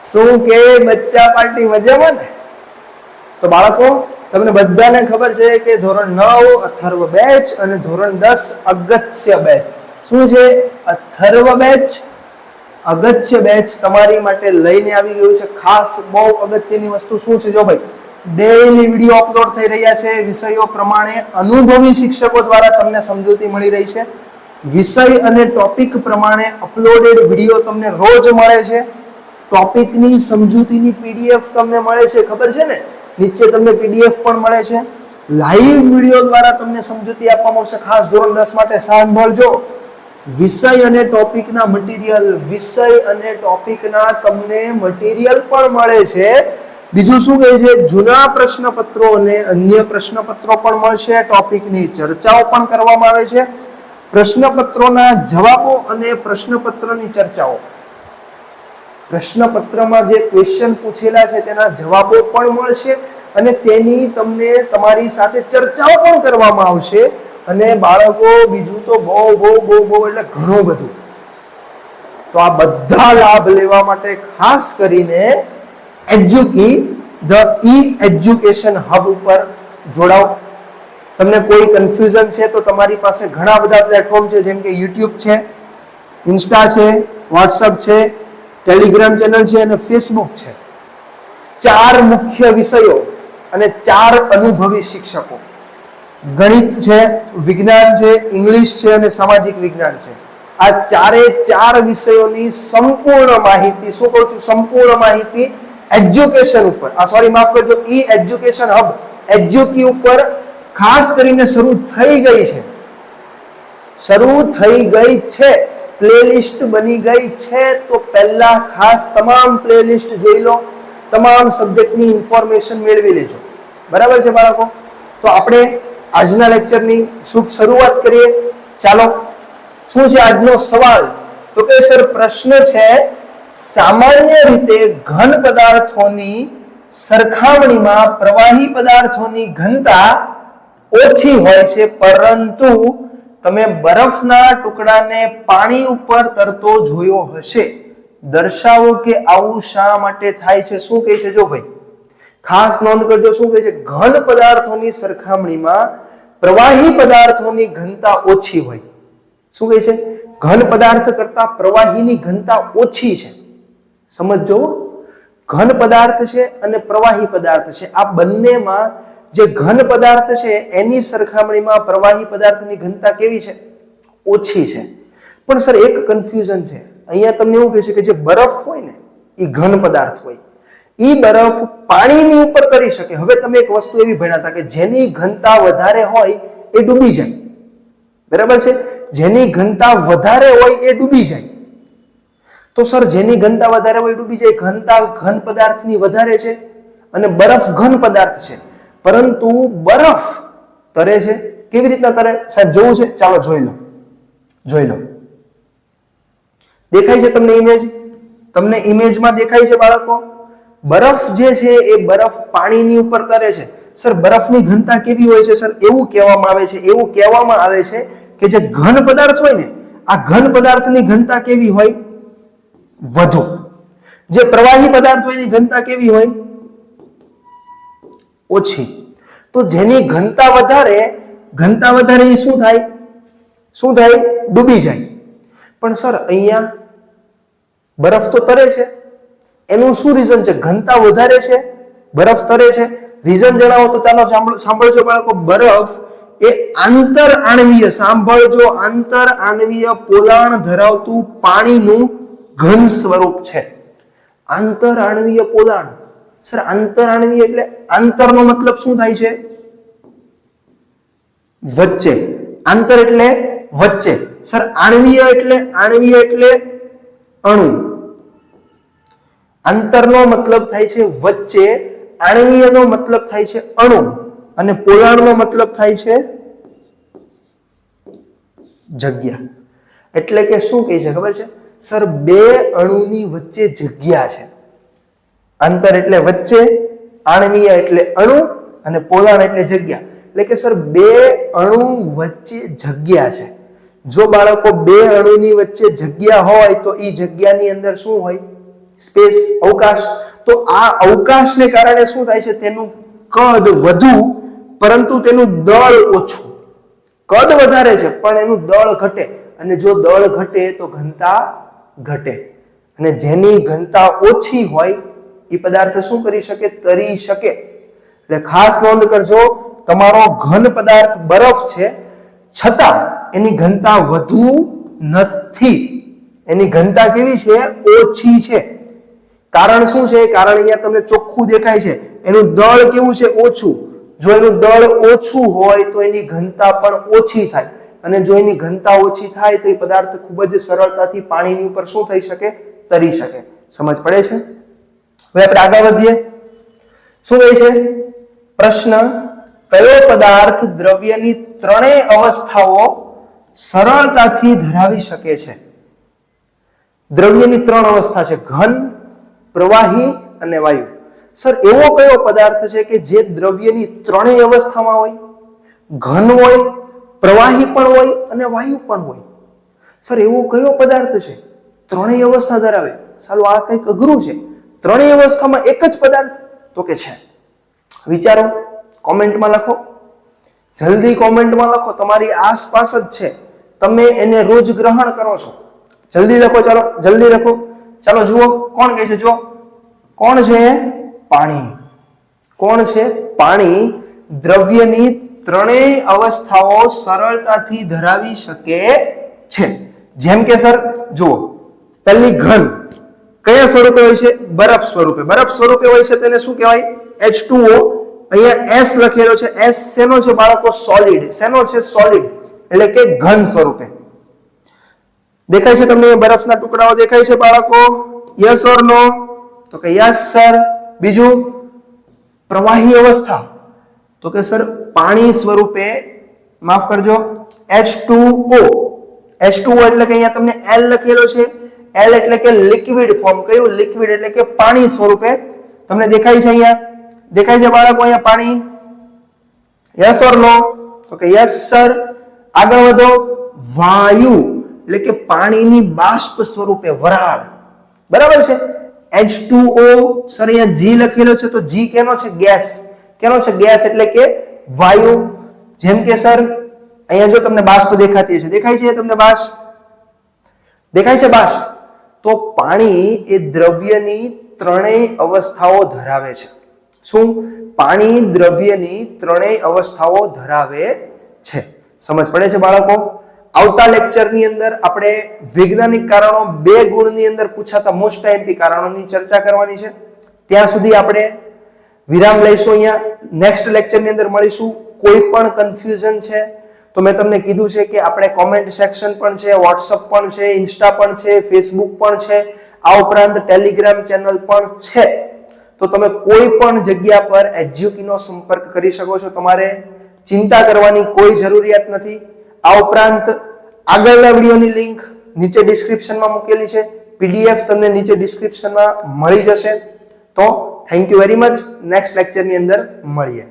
શું કે બચ્ચા પાર્ટી મજામાં ને? તો બાળકો, તમને બધાને ખબર છે કે ધોરણ નવ અથર્વ બેચ અને ધોરણ દસ અગત્ય બેચ. શું છે? અથર્વ બેચ? અગત્ય બેચ તમારી માટે લઈને આવી ગયું છે. ખાસ બહુ અગત્યની વસ્તુ શું છે? જો ભાઈ ડેઈલી વીડિયો અપલોડ થઈ રહ્યા છે. વિષયો પ્રમાણે અનુભવી શિક્ષકો દ્વારા તમને સમજૂતી મળી રહી છે. વિષય અને ટોપિક પ્રમાણે અપલોડેડ વીડિયો તમને રોજ મળે છે. ટોપિકની સમજૂતીની પીડીએફ તમને મળે છે, ખબર છે ને? નીચે તમને પીડીએફ પણ મળે છે. લાઈવ વીડિયો દ્વારા તમને સમજૂતી આપવામાં આવશે. ખાસ ધોરણ દસ માટે સાંભળજો. વિષય અને ટોપિકના મટીરિયલ વિષય અને ટોપિકના તમને મટીરિયલ પણ મળે છે. બીજું શું કહે છે? જૂના પ્રશ્નપત્રો અને અન્ય પ્રશ્નપત્રો પણ મળશે. ટોપિકની ચર્ચાઓ પણ કરવામાં આવે છે. પ્રશ્નપત્રોના જવાબો અને પ્રશ્નપત્રની ચર્ચાઓ. પ્રશ્નપત્રમાં જે ક્વેશ્ચન પૂછેલા છે તેના જવાબો પણ મળશે અને તેની તમને તમારી સાથે ચર્ચાઓ પણ કરવામાં આવશે અને બાળકો બીજું તો બહુ બહુ બહુ બહુ એટલે ઘણું બધું. તો આ બધા લાભ લેવા માટે ખાસ કરીને એજ્યુકી, ધ ઈ એજ્યુકેશન હબ ઉપર જોડાઓ. તમને કોઈ કન્ફ્યુઝન છે તો તમારી પાસે ઘણા બધા પ્લેટફોર્મ છે, જેમ કે યુટ્યુબ છે ઇન્સ્ટા છે વોટ્સઅપ છે ટેલિગ્રામ ચેનલ છે અને ફેસબુક છે. ચાર મુખ્ય વિષયો અને ચાર અનુભવી શિક્ષકો. ગણિત છે, વિજ્ઞાન છે, ઇંગ્લિશ છે અને સામાજિક વિજ્ઞાન છે. આ ચારે ચાર વિષયોની સંપૂર્ણ માહિતી, શું કહું છું, સંપૂર્ણ માહિતી એજ્યુકેશન ઉપર. આ સોરી માફ કરજો ઈ એજ્યુકેશન હબ એજ્યુકી ઉપર ખાસ કરીને શરૂ થઈ ગઈ છે. શરૂ થઈ ગઈ છે. પ્લેલિસ્ટ બની ગઈ છે, તો પહેલા ખાસ તમામ પ્લેલિસ્ટ જોઈ લો. તમામ સબ્જેક્ટની ઇન્ફોર્મેશન મેળવી લેજો. બરાબર છે બાળકો? તો આપણે આજના લેક્ચરની શુભ શરૂઆત કરીએ. ચાલો, શું છે આજનો સવાલ? તો કે સર, પ્રશ્ન છે, સામાન્ય રીતે ઘન પદાર્થોની સરખામણીમાં પ્રવાહી પદાર્થોની ઘનતા ઓછી હોય છે, પરંતુ તમે બરફના ટુકડાને પાણી ઉપર તરતો જોયો હશે. દર્શાવો કે આવું શા માટે થાય છે? શું કહે છે? જો ભાઈ, ખાસ નોંધ કરજો, શું કહે છે? ઘન પદાર્થોની સરખામણીમાં પ્રવાહી પદાર્થોની ઘનતા ઓછી હોય. શું કહે છે? ઘન પદાર્થ કરતા પ્રવાહીની ઘનતા ઓછી છે. સમજો ઘન પદાર્થ છે અને પ્રવાહી પદાર્થ છે. આ બંનેમાં જે ઘન પદાર્થ છે, એની સરખામણીમાં પ્રવાહી પદાર્થની ઘનતા કેવી છે? ઓછી છે. પણ સર, એક કન્ફ્યુઝન છે. અહીંયા તમને એવું કહે છે કે જે બરફ હોય ને એ ઘન પદાર્થ હોય. એ બરફ પાણીની ઉપર તરી શકે. હવે તમે એક વસ્તુ એવી ભણ્યા કે જેની ઘનતા વધારે હોય, એ ડૂબી જાય. બરાબર છે? જેની ઘનતા વધારે હોય, એ ડૂબી જાય. તો સર, જેની ઘનતા વધારે હોય ડૂબી જાય. ઘનતા ઘન પદાર્થની વધારે છે અને બરફ ઘન પદાર્થ છે. પરંતુ બરફ તરે છે? કેવી રીતના તરે સાહેબ, જોવું છે? ચાલો જોઈ લો. જોઈ લો. દેખાય છે તમને ઇમેજ તમને ઇમેજમાં દેખાય છે બાળકો? બરફ જે છે એ બરફ પાણીની ઉપર તરે છે. સર, બરફની ઘનતા કેવી હોય છે, સર? એવું કહેવામાં આવે છે, એવું કહેવામાં આવે છે કે જે ઘન પદાર્થ હોય ને, આ ઘન પદાર્થની ઘનતા કેવી હોય? વધુ. જે પ્રવાહી પદાર્થ હોય એની ઘનતા કેવી હોય? ઓછી. તો જેની ઘનતા વધારે ઘનતા વધારે એ શું થાય? શું થાય? ડૂબી જાય. પણ સર, અહીંયા બરફ તો તરે છે. એનું શું રીઝન છે? ઘનતા વધારે છે? બરફ તરે છે? રીઝન જણાવો તો ચાલો, સાંભળો- સાંભળજો બાળકો. બરફ એ આંતર આણવીય, સાંભળજો, આંતર આણવીય પોલાણ ધરાવતું પાણીનું ઘન સ્વરૂપ છે. આંતર આણવીય પોલાણ. સર આંતર આણવીય એટલે આંતરનો મતલબ શું થાય છે? વચ્ચે. આંતર એટલે વચ્ચે. સર, આણવીય એટલે આણવીય એટલે અણુ. આંતરનો મતલબ થાય છે વચ્ચે, આણવીયનો મતલબ થાય છે અણુ. અને પોલાણનો મતલબ થાય છે જગ્યા. એટલે કે શું કહે છે ખબર છે? સર, બે અણુની વચ્ચે જગ્યા છે. અંતર એટલે વચ્ચે આણવીય એટલે અણુ અને પોલાણ એટલે જગ્યા. એટલે કે સર, બે અણુ વચ્ચે જગ્યા છે. જો બાળકો બે અણુની વચ્ચે જગ્યા હોય, તો એ જગ્યાની અંદર શું હોય? સ્પેસ, અવકાશ. તો આ અવકાશને કારણે શું થાય છે? તેનું કદ વધુ, પરંતુ તેનું દળ ઓછું. કદ વધારે છે, પણ એનું દળ ઘટે. અને જો દળ ઘટે, તો ઘનતા ઘટે. અને જેની ઘનતા ઓછી હોય એ પદાર્થ શું કરી શકે? તરી શકે. એટલે ખાસ નોંધ કરજો, તમારો ઘન પદાર્થ બરફ છે, છતાં એની ઘનતા વધુ નથી. એની ઘનતા કેવી છે? ઓછી છે. કારણ શું છે? કારણ અહીંયા તમને ચોખ્ખું દેખાય છે. એનું દળ કેવું છે? ઓછું. જો એનું દળ ઓછું હોય તો એની ઘનતા પણ ઓછી થાય. અને જો એની ઘનતા ઓછી થાય તો એ પદાર્થ ખૂબ જ સરળતાથી પાણીની ઉપર શું થઈ શકે? તરી શકે. સમજ પડે છે? હવે આપણે આગળ વધીએ. શું કહે છે? પ્રશ્ન, કયો પદાર્થ દ્રવ્યની ત્રણેય અવસ્થાઓ સરળતાથી ધરાવી શકે છે? દ્રવ્યની ત્રણ અવસ્થા છે, ઘન, પ્રવાહી અને વાયુ. સર, એવો કયો પદાર્થ છે કે જે દ્રવ્યની ત્રણેય અવસ્થામાં હોય? ઘન હોય, પ્રવાહી પણ હોય અને વાયુ પણ હોય. સર, એવો કયો પદાર્થ છે? ત્રણેય અવસ્થા ધરાવે. સાલું આ કંઈક અઘરું છે. ત્રણેય અવસ્થામાં એક જ પદાર્થ તો કે છે. વિચારો, કોમેન્ટમાં લખો. જલ્દી કોમેન્ટમાં લખો, તમારી આસપાસ જ છે. તમે એને રોજ ગ્રહણ કરો છો. જલ્દી લખો, ચાલો, જલ્દી લખો. ચાલો, જુઓ, કોણ કહે છે, જુઓ. કોણ છે પાણી. કોણ છે? પાણી દ્રવ્યની ત્રણેય અવસ્થાઓ સરળતાથી ધરાવી શકે છે. જેમ કે, સર, જુઓ, પહેલી ઘન. કયા સ્વરૂપે હોય છે? બરફ સ્વરૂપે. બરફ સ્વરૂપે હોય છે તેને શું કહેવાય? H2O અહીંયા એસ લખેલો છે. એસ શેનો છે બાળકો? સોલિડ શેનો છે? સોલિડ એટલે કે ઘન સ્વરૂપે. દેખાય છે તમને બરફના ટુકડાઓ દેખાય છે બાળકો? Yes or no? તો કે યસ, સર. બીજું? પ્રવાહી અવસ્થા. તો કે, સર, પાણી સ્વરૂપે, માફ કરજો H2O H2O એટલે કે અહીંયા તમને એલ લખેલો છે. L એટલે કે લિક્વિડ ફોર્મ કયું? લિક્વિડ એટલે કે પાણી સ્વરૂપે. તમને દેખાય છે અહીંયા? દેખાય છે બાળકો અહીંયા પાણી? યસ ઓર નો તો કે યસ સર આગળ વધો. વાયુ એટલે કે પાણીની બાષ્પ સ્વરૂપે વરાળ. બરાબર છે? H2O સર અહીંયા G લખેલો છે, તો G કેનો છે? ગેસ કેનો છે? ગેસ એટલે કે વાયુ. જેમ કે સર અહીંયા જો તમને બાષ્પ દેખાતી છે દેખાય છે તમને બાષ્પ? દેખાય છે બાષ્પ? તો પાણી એ દ્રવ્યની ત્રણેય અવસ્થાઓ ધરાવે છે. શું? પાણી દ્રવ્યની ત્રણેય અવસ્થાઓ ધરાવે છે. સમજ પડે છે બાળકો? આવતા લેક્ચરની અંદર આપણે વૈજ્ઞાનિક કારણો બે ગુણની અંદર પૂછાતા મોસ્ટ આઈએમપી કારણોની ચર્ચા કરવાની છે. ત્યાં સુધી આપણે વિરામ લઈશું અહીંયા. નેક્સ્ટ લેક્ચરની અંદર મળીશું. કોઈ પણ કન્ફ્યુઝન છે તો મેં તમને કીધું છે કે આપણે કોમેન્ટ સેક્શન પણ છે વોટ્સઅપ પણ છે ઇન્સ્ટા પણ છે ફેસબુક પણ છે, આ ઉપરાંત ટેલિગ્રામ ચેનલ પણ છે. તો તમે કોઈ પણ જગ્યા પર એજ્યુકીનો સંપર્ક કરી શકો છો. તમારે ચિંતા કરવાની કોઈ જરૂરિયાત નથી. આ ઉપરાંત આગળના વિડીયોની લિંક નીચે ડિસ્ક્રિપ્શનમાં મૂકેલી છે. પીડીએફ તમને નીચે ડિસ્ક્રિપ્શનમાં મળી જશે. તો thank you very much next લેક્ચરની અંદર મળીએ.